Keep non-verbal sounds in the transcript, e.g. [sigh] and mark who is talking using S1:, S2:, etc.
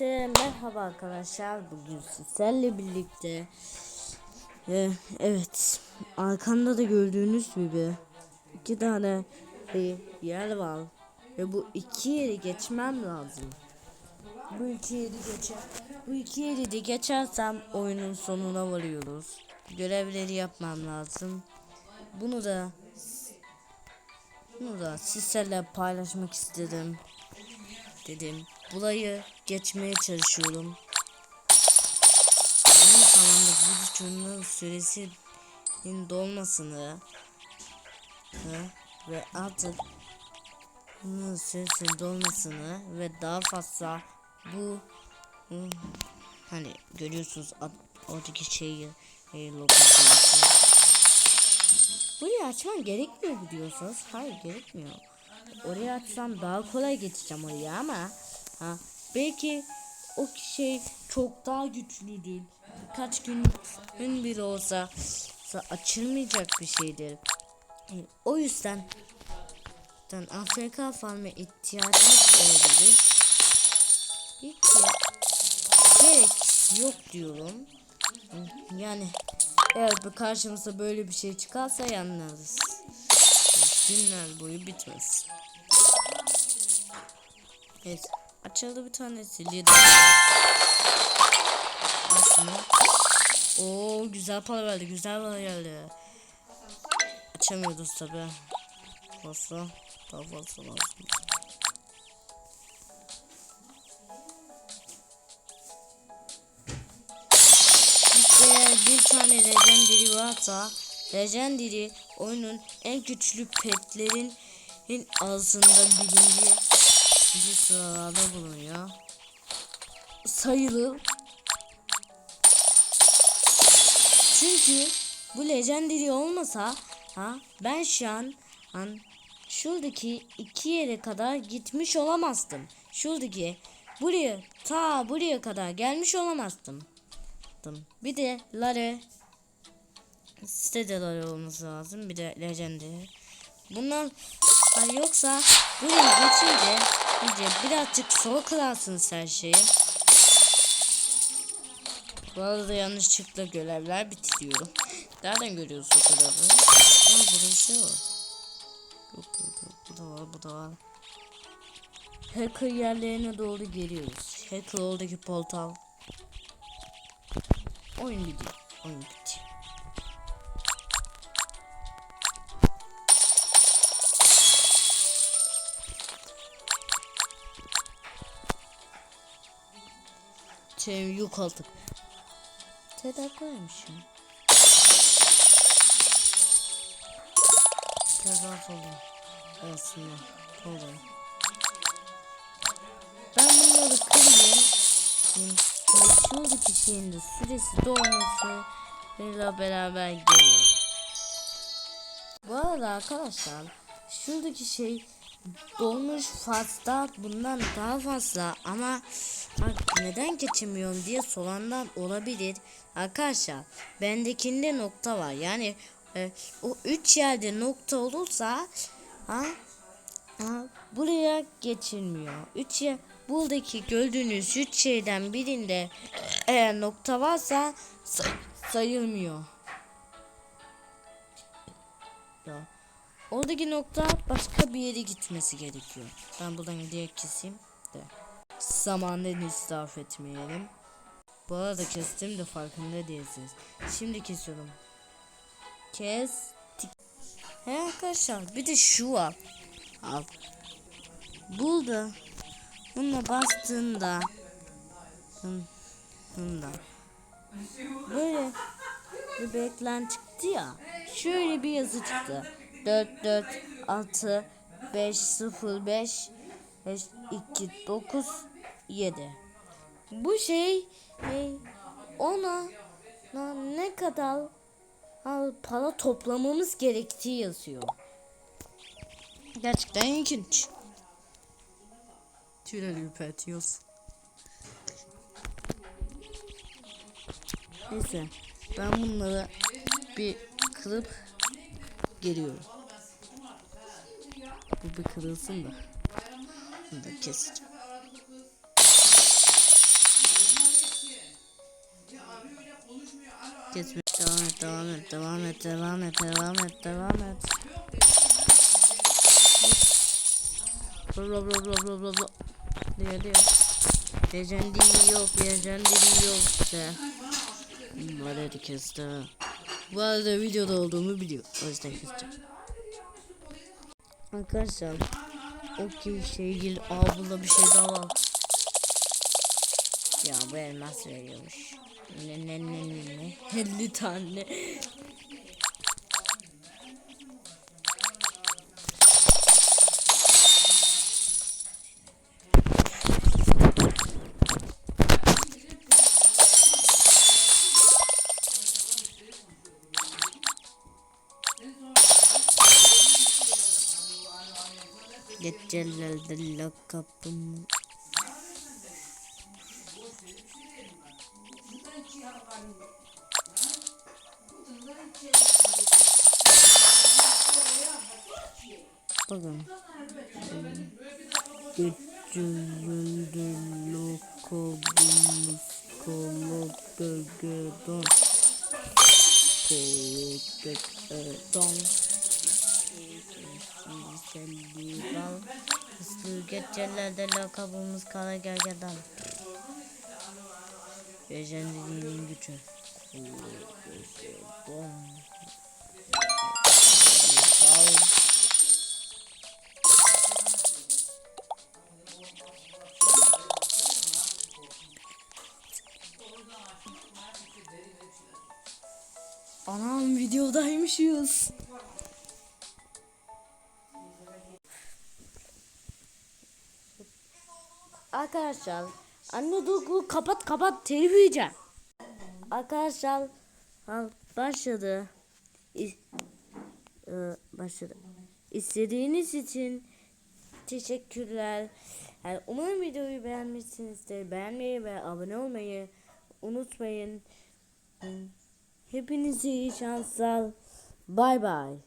S1: Merhaba arkadaşlar. Bugün sizlerle birlikte e, evet arkamda da gördüğünüz gibi iki tane bir yer var ve bu iki yeri geçmem lazım. Bu iki yeri geçer. Bu iki yeri de geçersem oyunun sonuna varıyoruz. Görevleri yapmam lazım. Bunu da bunu da sizlerle paylaşmak istedim dedim. Burayı geçmeye çalışıyorum. Aynı zamanda bu videonun süresinin dolmasını ve, artık bunun süresinin dolmasını ve daha fazla bu hani görüyorsunuz ad, oradaki şeyi e, lokasyonu. Burayı açman gerekmiyor mu diyorsunuz? Hayır gerekmiyor. Oraya açsam daha kolay geçeceğim oraya ama ha, belki o şey çok daha güçlüdür. Kaç gün bile olsa, açılmayacak bir şeydir. O yüzden Afrika farm'a ihtiyacımız olabilir. Hiç gerek yok diyorum. Yani eğer bu karşımıza böyle bir şey çıkarsa yanlarız. Günler boyu bitmez. Evet. Açıldı bir tanesi. Lider. Aslında. Oo güzel para verdi. Güzel para geldi. Açamıyoruz tabi. Fazla. Daha fazla lazım. Bir tane legendary varsa legendary oyunun en güçlü petlerin ağzında birinci birinci sıralarda bulunuyor. Sayılı. Çünkü bu legendary olmasa ha ben şu an an şuradaki iki yere kadar gitmiş olamazdım. Şuradaki buraya ta buraya kadar gelmiş olamazdım. Bir de Lare sitede Lare olması lazım. Bir de Legendary. Bunlar hani yoksa buraya geçince iyice birazcık soğuk kılarsınız her şeyi. Bu arada yanlışlıkla görevler bitiriyorum. Nereden görüyoruz o burada bir şey var. Yok yok yok. Bu da var bu da var. Hacker yerlerine doğru geliyoruz. Hacker oradaki portal. Oyun bitiyor. Oyun bitiyor. Şey yok aldık. Tedaklıymış ya. Tezat oldum. Aslında. Oldu. Ben bunları kırayım. Şuradaki şeyin de süresi dolması ile beraber geliyor. Bu arada arkadaşlar şuradaki şey dolmuş fazla bundan daha fazla ama bak neden geçemiyorum diye sorandan olabilir. Arkadaşlar bendekinde nokta var yani e, o üç yerde nokta olursa ha, ha buraya geçilmiyor. Üç yer buradaki gördüğünüz üç şeyden birinde eğer nokta varsa say sayılmıyor. Ya. Oradaki nokta başka bir yere gitmesi gerekiyor. Ben buradan diye keseyim de. Zamanını israf etmeyelim. Bu arada kestim de farkında değilsiniz. Şimdi kesiyorum. Kestik. He arkadaşlar bir de şu var. Al. Burada. Bununla bastığında. Bunda. Böyle bir beklen çıktı ya. Şöyle bir yazı çıktı. 4 4 6 5 0 5 5 2 9 7. Bu şey e, ona na, ne kadar para toplamamız gerektiği yazıyor. Gerçekten ilginç. Tüyler ürpertiyoruz. Neyse ben bunları bir kırıp geliyorum. Bu bir kırılsın da. Bunu da keseceğim. Kesme devam et devam et devam et devam et devam et devam et. Bla bla bla bla bla bla. Diyor diyor. Legendary yok, legendary yok işte. Bunları kesti. Bu arada videoda olduğumu biliyor. O yüzden keseceğim. Arkadaşlar o ki şeygil abla bir şey daha var. Ya bu elmas veriyormuş. Ne ne ne ne ne. [laughs] 50 tane. Gecelerde lakabımı Bakın. Gecelerde lakabımız kolu bölgeden. Kolu bölgeden Selliban Hızlı gecelerde lakabımız kara gergedan Lejenderinin gücü Anam videodaymışız. Arkadaşlar anne dur kapat kapat yiyeceğim. Arkadaşlar başladı. İ, e, başladı. İstediğiniz için teşekkürler. Yani umarım videoyu beğenmişsinizdir. Beğenmeyi ve abone olmayı unutmayın. Hepinize iyi şanslar. Bay bay.